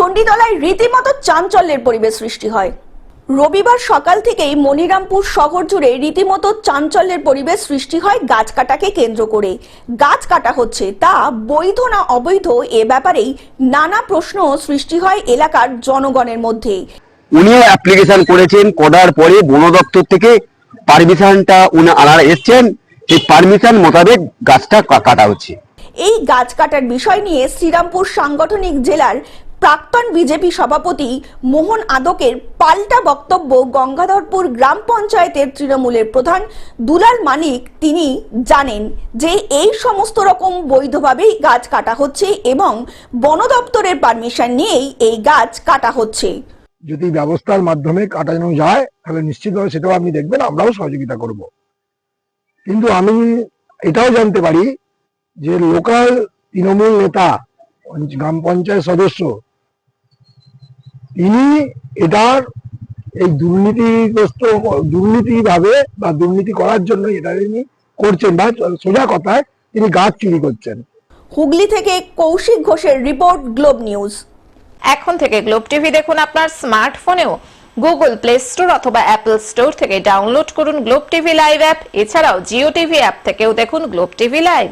চণ্ডীতলায় রীতিমতো চাঞ্চল্যের পরিবেশ সৃষ্টি হয়। রবিবার সকাল থেকেই মনিরামপুর শহর জুড়ে রীতিমতো চাঞ্চল্যের পরিবেশ সৃষ্টি হয় গাছ কাটাকে কেন্দ্র করে। গাছ কাটা হচ্ছে তা বৈধ না অবৈধ এ ব্যাপারেই নানা প্রশ্ন সৃষ্টি হয় এলাকার জনগণের মধ্যে। উনিও অ্যাপ্লিকেশন করেছেন করার পরে বন দপ্তর থেকে পারমিশনটা উনি আনার এসছেন সেই পারমিশন মোতাবেক গাছটা কাটা হচ্ছে। এই গাছ কাটার বিষয় নিয়ে শ্রীরামপুর সাংগঠনিক জেলার প্রাক্তন বিজেপি সভাপতি মোহন আদকের পাল্টা বক্তব্য গঙ্গাধরপুর গ্রাম পঞ্চায়েতের তৃণমূলের প্রধান দুলাল মানিক তিনি জানেন যে এই সমস্ত রকম বৈধভাবেই গাছ কাটা হচ্ছে এবং বন দপ্তরের পারমিশন নিয়েই এই গাছ কাটা হচ্ছে। যদি ব্যবস্থার মাধ্যমে কাটানো যায়, তাহলে নিশ্চিতভাবে সেটাও আপনি দেখবেন, আমরাও সহযোগিতা করব। কিন্তু আমি এটাও জানতে পারি যে লোকাল তৃণমূল নেতা, গ্রাম পঞ্চায়েত সদস্য তিনি এটার এই দুর্নীতিগ্রস্ত দুর্নীতি ভাবে বা দুর্নীতি করার জন্য এটা তিনি করছেন বা সোজা কথায় তিনি গাছ চুরি করছেন। হুগলি থেকে কৌশিক ঘোষের রিপোর্ট গ্লোব নিউজ। এখন থেকে গ্লোব টিভি দেখুন আপনার স্মার্টফোনেও। গুগল প্লে স্টোর অথবা অ্যাপল স্টোর থেকে ডাউনলোড করুন গ্লোব টিভি লাইভ অ্যাপ। এছাড়াও জিও টিভি অ্যাপ থেকেও দেখুন গ্লোব টিভি লাইভ।